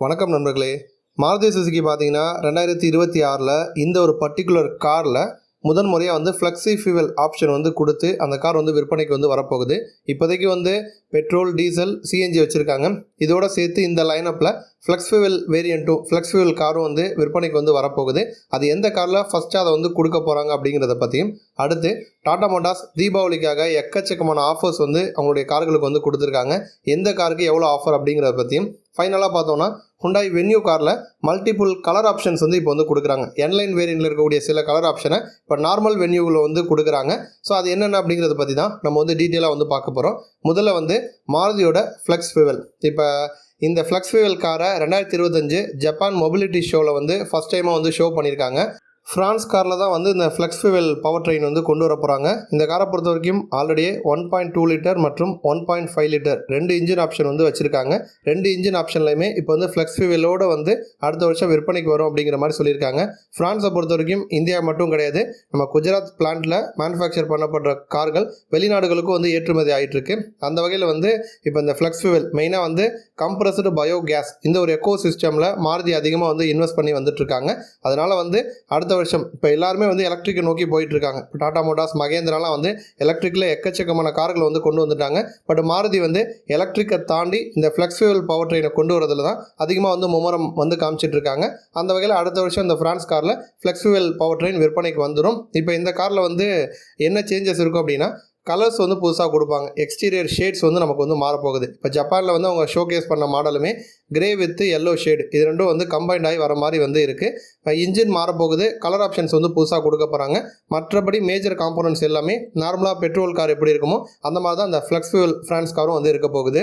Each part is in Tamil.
வணக்கம் நண்பர்களே. மாருதி சுசுகி பார்த்தீங்கன்னா ரெண்டாயிரத்தி இருபத்தி ஆறில் இந்த ஒரு பர்டிகுலர் காரில் முதன் முறையாக வந்து ஃப்ளெக்ஸி ஃபியூவல் ஆப்ஷன் வந்து கொடுத்து அந்த கார் வந்து விற்பனைக்கு வந்து வரப்போகுது. இப்போதைக்கு வந்து பெட்ரோல் டீசல் சிஎன்ஜி வச்சுருக்காங்க. இதோட சேர்த்து இந்த லைனப்பில் ஃப்ளெக்ஸ் ஃபியூவல் வேரியண்ட்டும் ஃப்ளெக்ஸ் ஃபியூவல் காரும் வந்து விற்பனைக்கு வந்து வரப்போகுது. அது எந்த காரில் ஃபஸ்ட்டு அதை வந்து கொடுக்க போகிறாங்க அப்படிங்கிறத பற்றியும் அடுத்து டாடா மோட்டார்ஸ் தீபாவளிக்காக எக்கச்சக்கமான ஆஃபர்ஸ் வந்து அவங்களுடைய கார்களுக்கு வந்து கொடுத்துருக்காங்க. எந்த காருக்கு எவ்வளோ ஆஃபர் அப்படிங்கிறத பற்றியும் ஃபைனலாக பார்த்தோன்னா ஹுண்டாய் வென்யூ காரில் மல்டிபிள் கலர் ஆப்ஷன்ஸ் வந்து இப்போ வந்து கொடுக்குறாங்க. என்லைன் வேரியண்ட்டில் இருக்கக்கூடிய சில கலர் ஆப்ஷனை இப்போ நார்மல் வென்யூவில் வந்து கொடுக்குறாங்க. ஸோ அது என்னென்ன அப்படிங்கிறத பற்றி தான் நம்ம வந்து டீட்டெயிலாக வந்து பார்க்க போகிறோம் முதல்ல வந்து மாருதியோட ஃப்ளெக்ஸ் ஃபியூவல் இப்போ இந்த ஃப்ளெக்ஸ் ஃபியூவல் காரை ரெண்டாயிரத்தி இருபத்தஞ்சு ஜப்பான் மொபிலிட்டி ஷோவில் வந்து ஃபஸ்ட் டைமாக வந்து ஷோ பண்ணியிருக்காங்க. ஃப்ரான்ஸ் காரில் தான் வந்து இந்த ஃப்ளெக்ஸ் ஃபியூவல் பவர் ட்ரெயின் வந்து கொண்டு வர போகிறாங்க இந்த காரை பொறுத்த வரைக்கும் already one point two litre மற்றும் ஒன் பாயிண்ட் ஃபைவ் லிட்டர் ரெண்டு இன்ஜின் ஆப்ஷன் வந்து வச்சுருக்காங்க. ரெண்டு இன்ஜின் ஆப்ஷன்லையுமே இப்போ வந்து ஃப்ளெக்ஸ் ஃபியூவலோட வந்து அடுத்த வருஷம் விற்பனைக்கு வரும் அப்படிங்கிற மாதிரி சொல்லியிருக்காங்க. ஃப்ரான்ஸை பொறுத்த வரைக்கும் இந்தியா மட்டும் கிடையாது. நம்ம குஜராத் பிளான்ட்டில் மேனுஃபேக்சர் பண்ணப்படுற கார்கள் வெளிநாடுகளுக்கும் வந்து ஏற்றுமதி ஆகிட்டுருக்கு அந்த வகையில் வந்து இப்போ இந்த ஃப்ளெக்ஸ் ஃபியூவல் மெயினாக வந்து கம்ப்ரஸ்டு பயோ கேஸ் இந்த ஒரு எக்கோ சிஸ்டமில் மாருதி அதிகமாக வந்து இன்வெஸ்ட் பண்ணி வந்துட்டுருக்காங்க. அதனால் வந்து அடுத்த அடுத்த வருஷம். இப்போ எல்லாருமே வந்து எலக்ட்ரிக்கை நோக்கி போயிட்டு இருக்காங்க இப்போ டாடா மோட்டார்ஸ் மகேந்திராலாம் வந்து எலக்ட்ரிக்கில் எக்கச்சக்கமான கார்களை வந்து கொண்டு வந்துட்டாங்க. பட் மாருதி வந்து எலக்ட்ரிக்கை தாண்டி இந்த ஃப்ளெக்ஸ் ஃபியூவல் பவர் ட்ரெயினை கொண்டு வரதுல தான் அதிகமாக வந்து மும்முரம் வந்து காமிச்சிட்டு இருக்காங்க அந்த வகையில் அடுத்த வருஷம் இந்த ஃப்ரான்ஸ் காரில் ஃப்ளெக்ஸ் ஃபியூவல் பவர் ட்ரெயின் விற்பனைக்கு வந்துடும் இப்போ இந்த காரில் வந்து என்ன சேஞ்சஸ் இருக்கும் அப்படின்னா கலர்ஸ் வந்து புதுசாக கொடுப்பாங்க. எக்ஸ்டீரியர் ஷேட்ஸ் வந்து நமக்கு வந்து மாறப்போகுது. இப்போ ஜப்பானில் வந்து அவங்க ஷோகேஸ் பண்ண மாடலுமே கிரே வித் எல்லோ ஷேடு இது ரெண்டும் வந்து கம்பைண்ட் ஆகி வர மாதிரி வந்து இருக்குது இன்ஜின் மாறப்போகுது. கலர் ஆப்ஷன்ஸ் வந்து புதுசாக கொடுக்க போகிறாங்க மற்றபடி மேஜர் காம்போனன்ட்ஸ் எல்லாமே நார்மலாக பெட்ரோல் கார் எப்படி இருக்குமோ அந்த மாதிரி தான் அந்த ஃப்ளெக்ஸ் ஃபியூல் ஃப்ரான்ஸ் காரும் வந்து இருக்க போகுது.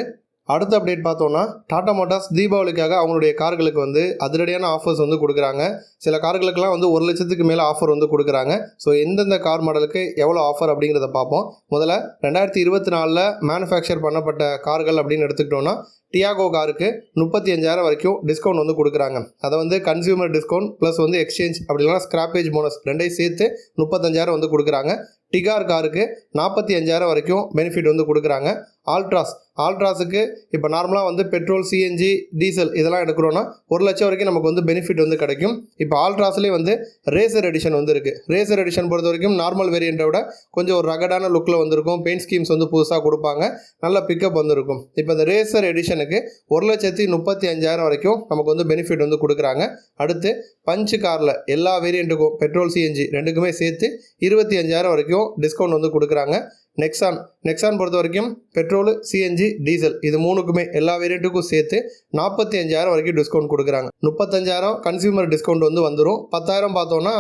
அடுத்த அப்டேட் பார்த்தோன்னா டாடா மோட்டார்ஸ் தீபாவளிக்காக அவங்களுடைய கார்களுக்கு வந்து அதிரடியான ஆஃபர்ஸ் வந்து கொடுக்குறாங்க. சில கார்களுக்கெல்லாம் வந்து ஒரு லட்சத்துக்கு மேலே ஆஃபர் வந்து கொடுக்குறாங்க. ஸோ எந்தெந்த கார் மாடலுக்கு எவ்வளோ ஆஃபர் அப்படிங்கிறத பார்ப்போம். முதல்ல ரெண்டாயிரத்தி இருபத்தி நாலில் மேனுஃபேக்சர் பண்ணப்பட்ட கார்கள் அப்படின்னு எடுத்துக்கிட்டோன்னா டியாகோ காருக்கு முப்பத்தி அஞ்சாயிரம் வரைக்கும் டிஸ்கவுண்ட் வந்து கொடுக்குறாங்க. அதை வந்து கன்சியூமர் டிஸ்கவுண்ட் ப்ளஸ் வந்து எக்ஸ்சேஞ்ச் அப்படி இல்லைனா ஸ்கிராப்பேஜ் போனஸ் ரெண்டையும் சேர்த்து முப்பத்தஞ்சாயிரம் வந்து கொடுக்குறாங்க. டிகார் காருக்கு நாற்பத்தி அஞ்சாயிரம் வரைக்கும் பெனிஃபிட் வந்து கொடுக்குறாங்க. ஆல்ட்ராஸ் ஆல்ட்ராஸுக்கு இப்போ நார்மலாக வந்து பெட்ரோல் சிஎன்ஜி டீசல் இதெல்லாம் எடுக்கிறோன்னா ஒரு லட்சம் வரைக்கும் நமக்கு வந்து பெனிஃபிட் வந்து கிடைக்கும். இப்போ ஆல்ட்ராஸ்லேயே வந்து ரேசர் எடிஷன் வந்து இருக்குது ரேசர் எடிஷன் பொறுத்த வரைக்கும் நார்மல் வேரியண்ட்டை விட கொஞ்சம் ஒரு ரகடான லுக்கில் வந்திருக்கும். பெயிண்ட் ஸ்கீம்ஸ் வந்து புதுசாக கொடுப்பாங்க. நல்ல பிக்கப் வந்திருக்கும். இப்போ இந்த ரேசர் எடிஷனுக்கு ஒரு லட்சத்தி முப்பத்தி அஞ்சாயிரம் வரைக்கும் நமக்கு வந்து பெனிஃபிட் வந்து கொடுக்குறாங்க. அடுத்து பஞ்சு காரில் எல்லா வேரியண்ட்டுக்கும் பெட்ரோல் சிஎன்ஜி ரெண்டுக்குமே சேர்த்து இருபத்தி அஞ்சாயிரம் வரைக்கும் டிஸ்கவுண்ட் வந்து கொடுக்குறாங்க. நெக்ஸான் நெக்ஸான் பொறுத்த வரைக்கும் பெட்ரோலு சிஎன்ஜி டீசல் இது மூணுக்குமே எல்லா வேரியண்ட்டுக்கும் சேர்த்து நாற்பத்தி அஞ்சாயிரம் வரைக்கும் டிஸ்கவுண்ட் கொடுக்குறாங்க. முப்பத்தஞ்சாயிரம் கன்சியூமர் டிஸ்கவுண்ட் வந்து வந்துடும் பத்தாயிரம் பார்த்தோன்னா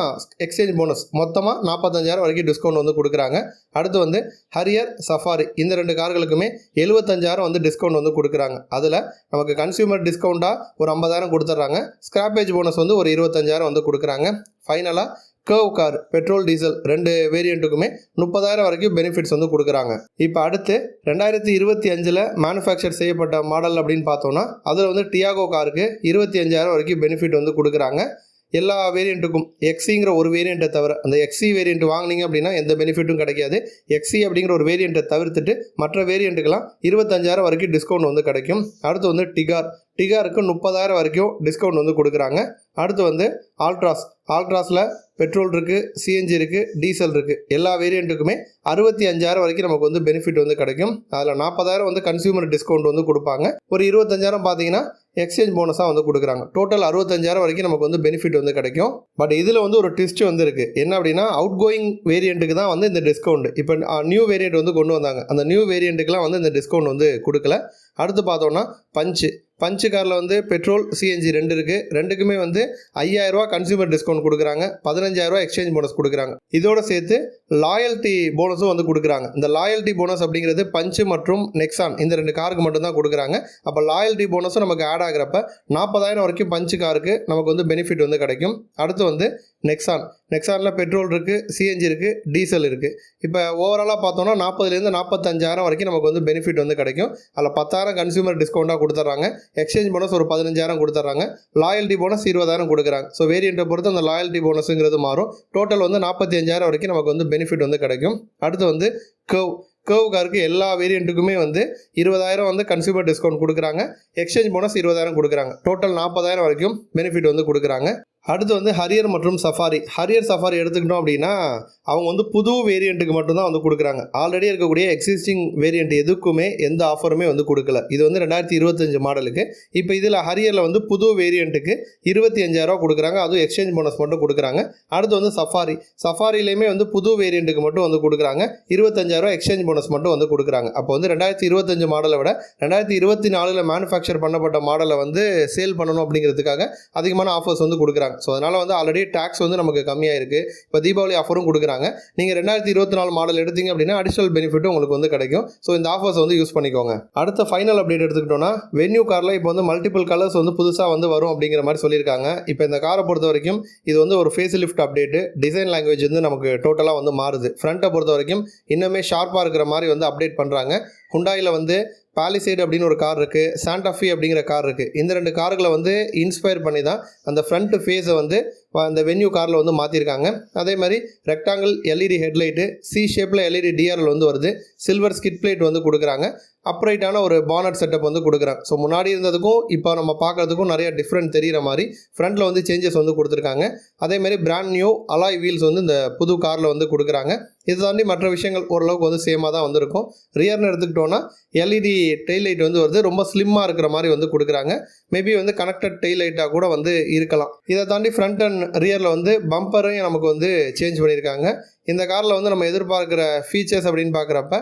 எக்ஸ்சேஞ்ச் போனஸ் மொத்தமாக நாற்பத்தஞ்சாயிரம் வரைக்கும் டிஸ்கவுண்ட் வந்து கொடுக்குறாங்க. அடுத்து வந்து ஹரியர் சஃபாரி இந்த ரெண்டு கார்களுக்குமே எழுபத்தஞ்சாயிரம் வந்து டிஸ்கவுண்ட் வந்து கொடுக்குறாங்க. அதில் நமக்கு கன்சியூமர் டிஸ்கவுண்ட்டாக ஒரு ஐம்பதாயிரம் கொடுத்துட்றாங்க. ஸ்கிராப்பேஜ் போனஸ் வந்து ஒரு இருபத்தஞ்சாயிரம் வந்து கொடுக்குறாங்க. ஃபைனலாக கர்வ் கார் பெட்ரோல் டீசல் ரெண்டு வேரியண்ட்டுக்குமே முப்பதாயிரம் வரைக்கும் பெனிஃபிட்ஸ் வந்து கொடுக்குறாங்க. இப்போ அடுத்து ரெண்டாயிரத்தி இருபத்தி அஞ்சில் மேனுஃபேக்சர் செய்யப்பட்ட மாடல் அப்படின்னு பார்த்தோன்னா அதில் வந்து டியாகோ காருக்கு இருபத்தி அஞ்சாயிரம் வரைக்கும் பெனிஃபிட் வந்து கொடுக்குறாங்க. எல்லா வேரியண்ட்டுக்கும் எக்ஸிங்கிற ஒரு வேரியண்ட்டை தவிர அந்த எக்ஸி வேரியண்ட் வாங்கினீங்க அப்படின்னா எந்த பெனிஃபிட்டும் கிடைக்காது. எக்ஸி அப்படிங்கிற ஒரு வேரியண்ட்டை தவிர்த்துட்டு மற்ற வேரியண்ட்டுக்கெல்லாம் இருபத்தஞ்சாயிரம் வரைக்கும் டிஸ்கவுண்ட் வந்து கிடைக்கும். அடுத்து வந்து டிகார் டிகாருக்கு முப்பதாயிரம் வரைக்கும் டிஸ்கவுண்ட் வந்து கொடுக்குறாங்க. அடுத்து வந்து ஆல்ட்ராஸ் ஆல்ட்ராஸில் பெட்ரோல் இருக்குது சிஎன்ஜி இருக்குது டீசல் இருக்குது எல்லா வேரியண்ட்டுக்குமே அறுபத்தி அஞ்சாயிரம் வரைக்கும் நமக்கு வந்து பெனிஃபிட் வந்து கிடைக்கும். அதில் நாற்பதாயிரம் வந்து கன்சியூமர் டிஸ்கவுண்ட் வந்து கொடுப்பாங்க. ஒரு இருபத்தஞ்சாயிரம் பார்த்தீங்கன்னா எக்ஸ்சேஞ்ச் போனஸாக வந்து கொடுக்குறாங்க. டோட்டல் அறுபத்தஞ்சாயிரம் வரைக்கும் நமக்கு வந்து பெனிஃபிட் வந்து கிடைக்கும். பட் இதில் வந்து ஒரு ட்விஸ்ட் வந்து இருக்குது என்ன அப்படின்னா அவுட் கோயிங் வேரியண்ட்டுக்கு தான் வந்து இந்த டிஸ்கவுண்ட் இப்போ நியூ வேரியண்ட் வந்து கொண்டு வந்தாங்க. அந்த நியூ வேரியண்ட்டுக்குலாம் வந்து இந்த டிஸ்கவுண்ட் வந்து கொடுக்கல. அடுத்து பார்த்தோன்னா பஞ்சு. பஞ்சு காரில் வந்து பெட்ரோல் சிஎன்ஜி ரெண்டு இருக்குது ரெண்டுக்குமே வந்து ஐயாயிரரூவா கன்சியூமர் டிஸ்கவுண்ட் கொடுக்குறாங்க. பதினஞ்சாயிரரூவா எக்ஸ்சேஞ்ச் போனஸ் கொடுக்குறாங்க. இதோட சேர்த்து லாயல்ட்டி போனஸும் வந்து கொடுக்குறாங்க. இந்த லாயல்ட்டி போனஸ் அப்படிங்கிறது பஞ்சு மற்றும் நெக்ஸான் இந்த ரெண்டு காருக்கு மட்டும்தான் கொடுக்குறாங்க. அப்போ லாயல்ட்டி போனஸும் நமக்கு ஆட் ஆகிறப்ப நாற்பதாயிரம் வரைக்கும் பஞ்சு காருக்கு நமக்கு வந்து பெனிஃபிட் வந்து கிடைக்கும். அடுத்து வந்து நெக்ஸான். நெக்ஸானில் பெட்ரோல் இருக்குது சிஎன்ஜி இருக்குது டீசல் இருக்குது இப்போ ஓவராலாக பார்த்தோன்னா நாற்பதுலேருந்து நாற்பத்தஞ்சாயிரம் வரைக்கும் நமக்கு வந்து பெனிஃபிட் வந்து கிடைக்கும். அதில் பத்தாயிரம் கன்சியூமர் டிஸ்கவுண்ட்டாக கொடுத்துட்றாங்க எக்ஸ்சேஞ்ச் போனஸ் ஒரு பதினஞ்சாயிரம் கொடுத்துட்றாங்க லாயல்ட்டி போனஸ் இருபதாயிரம் கொடுக்குறாங்க. ஸோ வேரியண்ட்டை பொறுத்து அந்த லாயல்ட்டி போனஸுங்கிறது மாறும். டோட்டல் வந்து நாற்பத்தி அஞ்சாயிரம் வரைக்கும் நமக்கு வந்து பெனிஃபிட் வந்து கிடைக்கும். அடுத்து வந்து கவ் கேர்வ் காருக்கு எல்லா வேரியண்ட்டுக்குமே வந்து இருபதாயிரம் வந்து கன்சியூமர் டிஸ்கவுண்ட் கொடுக்குறாங்க. எக்ஸ்சேஞ்ச் போனஸ் இருபதாயிரம் கொடுக்குறாங்க. டோட்டல் நாற்பதாயிரம் வரைக்கும் பெனிஃபிட் வந்து கொடுக்குறாங்க. அடுத்து வந்து ஹரியர் மற்றும் சஃபாரி ஹரியர் சஃபாரி எடுத்துக்கிட்டோம் அப்படின்னா அவங்க வந்து புது வேரியண்ட்டுக்கு மட்டும்தான் வந்து கொடுக்குறாங்க. ஆல்ரெடி இருக்கக்கூடிய எக்ஸிஸ்டிங் வேரியண்ட் எதுக்குமே எந்த ஆஃபருமே வந்து கொடுக்கல. இது வந்து ரெண்டாயிரத்தி இருபத்தஞ்சு மாடலுக்கு இப்போ இதில் ஹரியரில் வந்து புது வேரியண்ட்டுக்கு இருபத்தி அஞ்சாயிரரூவா கொடுக்குறாங்க. அதுவும் எக்ஸ்சேஞ்ச் போனஸ் மட்டும் கொடுக்குறாங்க. அடுத்து வந்து சஃபாரி சஃபாரிலையுமே வந்து புது வேரியண்ட்டுக்கு மட்டும் வந்து கொடுக்குறாங்க. இருபத்தஞ்சாயிரரூவா எக்ஸ்சேஞ்ச் போனஸ் மட்டும் வந்து கொடுக்குறாங்க. அப்போ வந்து ரெண்டாயிரத்தி இருபத்தஞ்சு மாடலை விட ரெண்டாயிரத்தி இருபத்தி நாலில் மேனுஃபேக்சர் பண்ணப்பட்ட மாடலை வந்து சேல் பண்ணணும் அப்படிங்கிறதுக்காக அதிகமான ஆஃபர்ஸ் வந்து கொடுக்குறாங்க. ஸோ அதனால் வந்து ஆல்ரெடி டேக்ஸ் வந்து நமக்கு கம்மியாக இருக்குது இப்போ தீபாவளி ஆஃபரும் கொடுக்குறாங்க. நீங்கள் ரெண்டாயிரத்தி இருபத்தி நாலு மாடல் எடுத்தீங்க அப்படின்னா அடிஷனல் பெனிஃபிட்டும் உங்களுக்கு வந்து கிடைக்கும். ஸோ இந்த ஆஃபர்ஸ் வந்து யூஸ் பண்ணிக்கோங்க. அடுத்த ஃபைனல் அப்டேட் எடுத்துக்கிட்டோம்னா வென்யூ காரில் இப்போ வந்து மல்டிபிள் கலர்ஸ் வந்து புதுசாக வந்து வரும் அப்படிங்கிற மாதிரி சொல்லியிருக்காங்க. இப்போ இந்த காரை பொறுத்த வரைக்கும் இது வந்து ஒரு face lift update design language வந்து நமக்கு டோட்டலாக வந்து மாறுது. ஃப்ரண்ட்டை பொறுத்த வரைக்கும் இன்னுமே ஷார்ப்பாக இருக்கிற மாதிரி வந்து அப்டேட் பண்ணுறாங்க ஹுண்டாயில் வந்து பாலிசைடு அப்படின்னு ஒரு கார் இருக்குது சாண்டாஃபி அப்படிங்கிற கார் இருக்குது இந்த ரெண்டு கார்களை வந்து இன்ஸ்பயர் பண்ணி தான் அந்த ஃப்ரண்ட் ஃபேஸை வந்து அந்த வென்யூ காரில் வந்து மாற்றிருக்காங்க அதே மாதிரி ரெக்டாங்கிள் எல்இடி ஹெட்லைட்டு சி ஷேப்பில் எல்இடி டிஆர்எல் வந்து வருது. சில்வர் ஸ்கிட் பிளேட் வந்து கொடுக்குறாங்க. அப்ரைட்டான ஒரு பானட் செட்டப் வந்து கொடுக்குறாங்க. ஸோ முன்னாடி இருந்ததுக்கும் இப்போ நம்ம பார்க்கறதுக்கும் நிறைய டிஃப்ரெண்ட் தெரிகிற மாதிரி ஃப்ரண்ட்டில் வந்து சேஞ்சஸ் வந்து கொடுத்துருக்காங்க. அதே மாதிரி பிராண்ட் நியூ அலாய் வீல்ஸ் வந்து இந்த புது காரில் வந்து கொடுக்குறாங்க. இது தாண்டி மற்ற விஷயங்கள் ஓரளவுக்கு வந்து சேமாக தான் வந்திருக்கும். ரியர்னு எடுத்துக்கிட்டோன்னா எல்இடி டெய்ல் லைட் வந்து வருது. ரொம்ப ஸ்லிம்மாக இருக்கிற மாதிரி வந்து கொடுக்குறாங்க. மேபி வந்து கனெக்டட் டெய்ல் லைட்டாக கூட வந்து இருக்கலாம். இதை தாண்டி ஃப்ரண்ட் அண்ட் ரியரில் வந்து பம்பரையும் நமக்கு வந்து சேஞ்ச் பண்ணியிருக்காங்க. இந்த காரில் வந்து நம்ம எதிர்பார்க்குற ஃபீச்சர்ஸ் அப்படின்னு பார்க்குறப்ப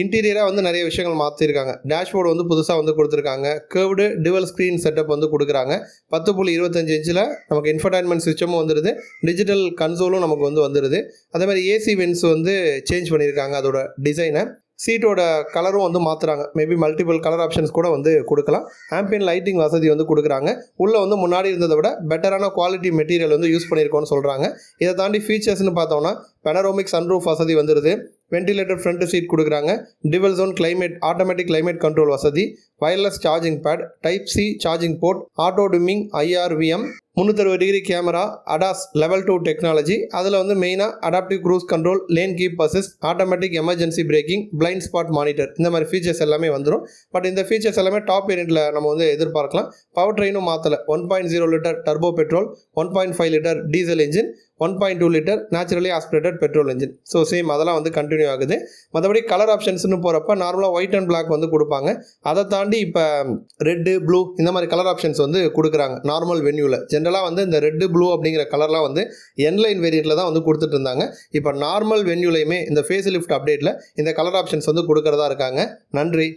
இன்டீரியராக வந்து நிறைய விஷயங்கள் மாற்றிருக்காங்க டேஷ்போர்டு வந்து புதுசாக வந்து கொடுத்துருக்காங்க. கேர்வ்டு டிவல் ஸ்க்ரீன் செட்டப் வந்து கொடுக்குறாங்க. பத்து புள்ளி இருபத்தஞ்சு இன்ச்சில் நமக்கு இன்ஃபர்டைன்மெண்ட் சிஸ்டமும் வந்துடுது டிஜிட்டல் கன்சோலும் நமக்கு வந்து வந்துடுது அதே மாதிரி ஏசி வென்ஸ் வந்து சேஞ்ச் பண்ணியிருக்காங்க அதோட டிசைனை சீட்டோட கலரும் வந்து மாற்றுறாங்க மேபி மல்டிபிள் கலர் ஆப்ஷன்ஸ் கூட வந்து கொடுக்கலாம். ஆம்பியன் லைட்டிங் வசதி வந்து கொடுக்குறாங்க. உள்ளே வந்து முன்னாடி இருந்ததை விட பெட்டரான குவாலிட்டி மெட்டீரியல் வந்து யூஸ் பண்ணியிருக்கோன்னு சொல்கிறாங்க இதை தாண்டி ஃபீச்சர்ஸ்னு பார்த்தோம்னா பெனரோமிக் சன்ரூஃப் வசதி வந்துடுது வென்டிலேட்டர் ஃப்ரண்ட் சீட் கொடுக்குறாங்க. Dual zone climate automatic climate control வசதி. Wireless charging pad type C charging port auto dimming IRVM முந்நூற்றறுபது degree camera ADAS level two technology அதில் வந்து மெயினாக adaptive cruise control lane keep assist automatic emergency braking blind spot monitor இந்த மாதிரி ஃபீச்சர்ஸ் எல்லாமே வந்துடும் பட் இந்த ஃபீச்சர்ஸ் எல்லாமே டாப் வேரியண்ட்டில் நம்ம வந்து எதிர்பார்க்கலாம். பவர் ட்ரெயினும் மாற்றலை one point zero litre turbo petrol one point five litre diesel engine one point two litre naturally aspirated petrol engine so same அதெல்லாம் வந்து கண்டினியூ ஆகுது. மற்றபடி கலர் ஆப்ஷன்ஸ்னு போகிறப்ப நார்மலாக ஒயிட் அண்ட் பிளாக் வந்து கொடுப்பாங்க. அதை தாண்டி இப்போ ரெட்டு ப்ளூ இந்த மாதிரி கலர் ஆப்ஷன்ஸ் வந்து கொடுக்குறாங்க நார்மல் வென்யூவில் ஜென்ரலாக வந்து இந்த ரெட்டு ப்ளூ அப்படிங்கிற கலர்லாம் வந்து என்லைன் வேரியண்ட்டில் தான் வந்து கொடுத்துட்டு இருந்தாங்க. இப்போ நார்மல் வென்யூலையுமே இந்த ஃபேஸ் லிஃப்ட் அப்டேட்டில் இந்த கலர் ஆப்ஷன்ஸ் வந்து கொடுக்குறதா இருக்காங்க. நன்றி.